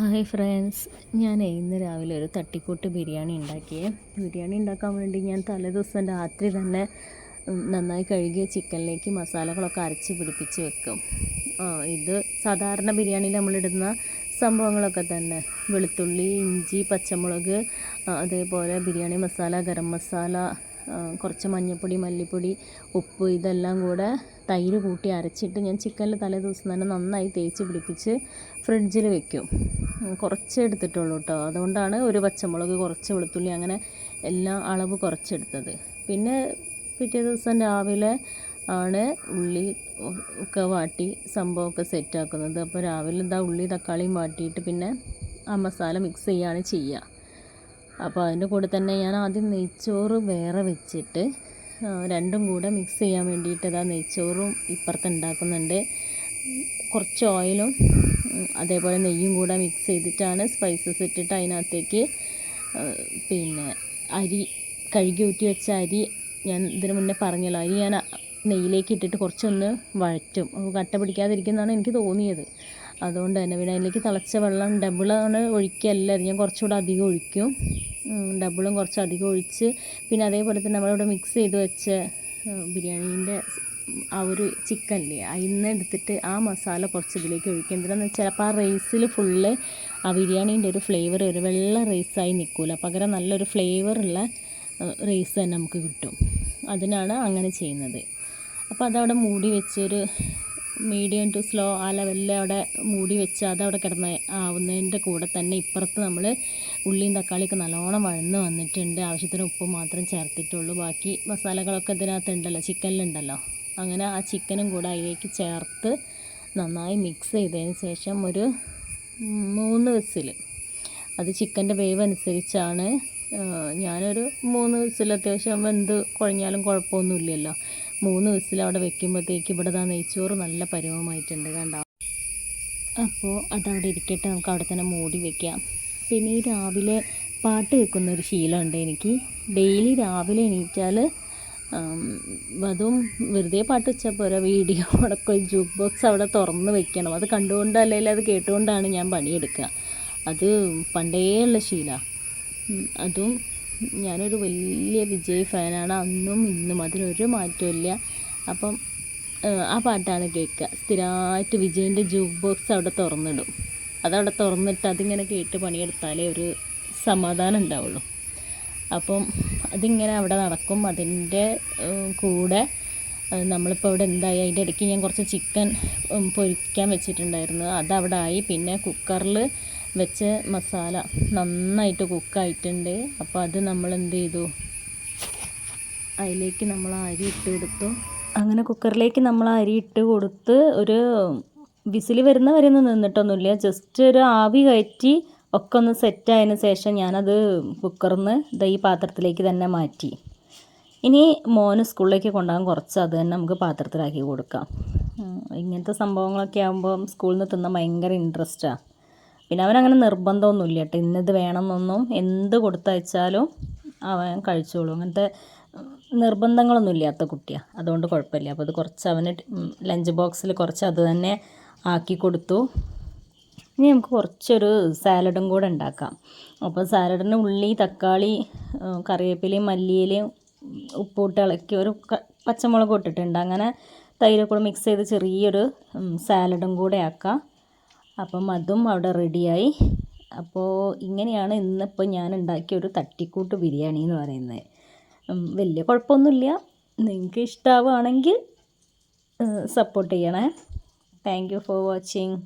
Hi friends. ഞാൻ ഇന്ന് രാവിലെ ഒരു തട്ടിക്കൂട്ട് ബിരിയാണി ഉണ്ടാക്കിയേ. ബിരിയാണി ഉണ്ടാക്കാൻ വേണ്ടി ഞാൻ തലേദിവസം രാത്രി തന്നെ നന്നായി കഴുകിയ ചിക്കനിലേക്ക് മസാലകളൊക്കെ അരച്ച് പിടിപ്പിച്ച് വെക്കും. ഇത് സാധാരണ ബിരിയാണിയിൽ നമ്മളിടുന്ന സംഭവങ്ങളൊക്കെ തന്നെ. വെളുത്തുള്ളി ഇഞ്ചി പച്ചമുളക് അതേപോലെ ബിരിയാണി മസാല ഗരം മസാല കുറച്ച് മഞ്ഞൾപ്പൊടി മല്ലിപ്പൊടി ഉപ്പ് ഇതെല്ലാം കൂടെ തൈര് കൂട്ടി അരച്ചിട്ട് ഞാൻ ചിക്കനിൽ തലേ ദിവസം തന്നെ നന്നായി തേച്ച് പിടിപ്പിച്ച് ഫ്രിഡ്ജിൽ വെക്കും. കുറച്ചേ എടുത്തിട്ടുള്ളൂ കേട്ടോ അതുകൊണ്ടാണ് ഒരു പച്ചമുളക് കുറച്ച് വെളുത്തുള്ളി അങ്ങനെ എല്ലാ അളവ് കുറച്ചെടുത്തത്. പിന്നെ പിറ്റേ ദിവസം രാവിലെ ആണ് ഉള്ളി ഒക്കെ വാട്ടി സംഭവമൊക്കെ സെറ്റാക്കുന്നത്. അപ്പോൾ രാവിലെ ഇതാ ഉള്ളി തക്കാളിയും വാട്ടിയിട്ട് പിന്നെ ആ മസാല മിക്സ് ചെയ്യുകയാണ് ചെയ്യുക. അപ്പോൾ അതിന്റെ കൂടെ തന്നെ ഞാൻ ആദ്യം നെയ്ച്ചോറ് വേറെ വെച്ചിട്ട് രണ്ടും കൂടെ മിക്സ് ചെയ്യാൻ വേണ്ടിയിട്ട് ഇതാ നെയ്ച്ചോറും ഇപ്പുറത്ത് ഉണ്ടാക്കുന്നുണ്ട്. കുറച്ച് ഓയിലും അതേപോലെ നെയ്യും കൂടെ മിക്സ് ചെയ്തിട്ടാണ് സ്പൈസസ് ഇട്ടിട്ട് അതിനകത്തേക്ക് പിന്നെ അരി കഴുകി ഊറ്റി വെച്ച അരി ഞാൻ ഇതിനു മുന്നേ പറഞ്ഞല്ലോ അരി ഞാൻ നെയ്യിലേക്ക് ഇട്ടിട്ട് കുറച്ചൊന്ന് വഴറ്റും. കട്ട പിടിക്കാതിരിക്കുന്നതാണ് എനിക്ക് തോന്നിയത്. അതുകൊണ്ട് തന്നെ പിന്നെ അതിലേക്ക് തിളച്ച വെള്ളം ഡബിളാണ് ഒഴിക്കല്ല ഞാൻ കുറച്ചുകൂടെ അധികം ഒഴിക്കും. ഡബിളും കുറച്ച് അധികം ഒഴിച്ച് പിന്നെ അതേപോലെ തന്നെ നമ്മളിവിടെ മിക്സ് ചെയ്ത് വെച്ച ബിരിയാണീന്റെ ആ ഒരു ചിക്കനില്ലേ അതിൽ നിന്ന് എടുത്തിട്ട് ആ മസാല കുറച്ച് ഇതിലേക്ക് ഒഴിക്കുക. എന്തിനാന്ന് വെച്ചാൽ അപ്പോൾ ആ റൈസിൽ ഫുള്ള് ആ ബിരിയാണീന്റെ ഒരു ഫ്ലേവർ ഒരു വെള്ള റൈസായി നിൽക്കില്ല പകരം നല്ലൊരു ഫ്ലേവറുള്ള റൈസ് തന്നെ നമുക്ക് കിട്ടും. അതിനാണ് അങ്ങനെ ചെയ്യുന്നത്. അപ്പോൾ അതവിടെ മൂടി വെച്ചൊരു മീഡിയം ടു സ്ലോ ആ ലെവലിൽ അവിടെ മൂടി വെച്ച് അതവിടെ കിടന്ന് ആവുന്നതിന്റെ കൂടെ തന്നെ ഇപ്പുറത്ത് നമ്മൾ ഉള്ളിയും തക്കാളിയൊക്കെ നല്ലോണം വഴന്ന് വന്നിട്ടുണ്ട്. ആവശ്യത്തിന് ഉപ്പ് മാത്രം ചേർത്തിട്ടുള്ളൂ. ബാക്കി മസാലകളൊക്കെ ഇതിനകത്ത് ഉണ്ടല്ലോ ചിക്കനിലുണ്ടല്ലോ അങ്ങനെ ആ ചിക്കനും കൂടെ അതിലേക്ക് ചേർത്ത് നന്നായി മിക്സ് ചെയ്തതിന് ശേഷം ഒരു മൂന്ന് വിസിൽ. അത് ചിക്കന്റെ വേവ് അനുസരിച്ചാണ് ഞാനൊരു മൂന്ന് വിസിൽ അത്യാവശ്യം വെന്ത് കുഴഞ്ഞാലും കുഴപ്പമൊന്നുമില്ലല്ലോ. മൂന്ന് വിസിൽ അവിടെ വെക്കുമ്പോഴത്തേക്ക് ഇവിടെ ആ നെയ്ച്ചോറ് നല്ല പരുവമായിട്ടുണ്ട് കണ്ടോ? അപ്പോൾ അതവിടെ ഇരിക്കട്ടെ നമുക്ക് അവിടെ തന്നെ മൂടി വെക്കാം. പിന്നെ ഈ രാവിലെ പാട്ട് കേൾക്കുന്ന ഒരു ശീലമുണ്ട് എനിക്ക്. ഡെയിലി രാവിലെ എണീറ്റാൽ അതും വെറുതെ പാട്ട് വെച്ചാൽ പോരാ. വീഡിയോ അടക്കം ജൂക്ക് ബോക്സ് അവിടെ തുറന്ന് വെക്കണം. അത് കണ്ടുകൊണ്ട് അല്ലെങ്കിൽ അത് കേട്ടുകൊണ്ടാണ് ഞാൻ പണിയെടുക്കുക. അത് പണ്ടേ ഉള്ള ശീലമാണ് അതും ഞാനൊരു വലിയ വിജയ് ഫാനാണ്. അന്നും ഇന്നും അതിനൊരു മാറ്റമില്ല അപ്പം ആ പാട്ടാണ് കേൾക്കുക. സ്ഥിരമായിട്ട് വിജയിന്റെ ജൂക്ക് ബോക്സ് അവിടെ തുറന്നിടും. അതവിടെ തുറന്നിട്ട് അതിങ്ങനെ കേട്ട് പണിയെടുത്താലേ ഒരു സമാധാനം ഉണ്ടാവുള്ളൂ. അപ്പം അതിങ്ങനെ അവിടെ നടക്കും. അതിന്റെ കൂടെ നമ്മളിപ്പോൾ ഇവിടെ എന്തായി? അതിന്റെ ഇടയ്ക്ക് ഞാൻ കുറച്ച് ചിക്കൻ പൊരിക്കാൻ വെച്ചിട്ടുണ്ടായിരുന്നു. അതവിടെ ആയി പിന്നെ കുക്കറിൽ വെച്ച് മസാല നന്നായിട്ട് കുക്കായിട്ടുണ്ട്. അപ്പോൾ അത് നമ്മൾ എന്ത് ചെയ്തു? അതിലേക്ക് നമ്മൾ അരി ഇട്ട് കൊടുത്തു. അങ്ങനെ കുക്കറിലേക്ക് നമ്മൾ അരി ഇട്ട് കൊടുത്ത് ഒരു വിസിൽ വരുന്ന വരെ നിന്നിട്ടൊന്നുമില്ല. ജസ്റ്റ് ഒരു ആവി കയറ്റി ഒക്കെ ഒന്ന് സെറ്റ് ആയതിനു ശേഷം ഞാനത് കുക്കറിൽ നിന്ന് ദാ ഈ പാത്രത്തിലേക്ക് തന്നെ മാറ്റി. ഇനി മോന് സ്കൂളിലേക്ക് കൊണ്ടുപോകാൻ കുറച്ച് അത് തന്നെ നമുക്ക് പാത്രത്തിലാക്കി കൊടുക്കാം. ഇങ്ങനത്തെ സംഭവങ്ങളൊക്കെ ആകുമ്പോൾ സ്കൂളിൽ നിന്ന് തിന്നാൻ ഭയങ്കര ഇൻട്രസ്റ്റാണ് പിന്നെ അവനങ്ങനെ നിർബന്ധമൊന്നുമില്ല കേട്ടോ. ഇന്നത് വേണമെന്നൊന്നും എന്ത് കൊടുത്തയച്ചാലും അവൻ കഴിച്ചോളും. അങ്ങനത്തെ നിർബന്ധങ്ങളൊന്നും ഇല്ലാത്ത കുട്ടിയാണ് അതുകൊണ്ട് കുഴപ്പമില്ല. അപ്പോൾ അത് കുറച്ച് അവന് ലഞ്ച് ബോക്സിൽ കുറച്ച് അത് തന്നെ ആക്കി കൊടുത്തു. ഇനി നമുക്ക് കുറച്ചൊരു സാലഡും കൂടെ ഉണ്ടാക്കാം. അപ്പോൾ സാലഡിന് ഉള്ളി തക്കാളി കറിവേപ്പില കറിവേപ്പിലയും മല്ലിയിലയും ഉപ്പിട്ട് ഇളക്കി ഒരു പച്ചമുളക് ഇട്ടിട്ടുണ്ട്. അങ്ങനെ തൈര് കൂടെ മിക്സ് ചെയ്ത് ചെറിയൊരു സാലഡും കൂടെ ആക്കാം. അപ്പം അതും അവിടെ റെഡിയായി അപ്പോൾ ഇങ്ങനെയാണ് ഇന്നിപ്പോൾ ഞാൻ ഉണ്ടാക്കിയ ഒരു തട്ടിക്കൂട്ട് ബിരിയാണി എന്ന് പറയുന്നത്. വലിയ കുഴപ്പമൊന്നുമില്ല. നിങ്ങൾക്ക് ഇഷ്ടമാവുകയാണെങ്കിൽ സപ്പോർട്ട് ചെയ്യണേ. Thank you for watching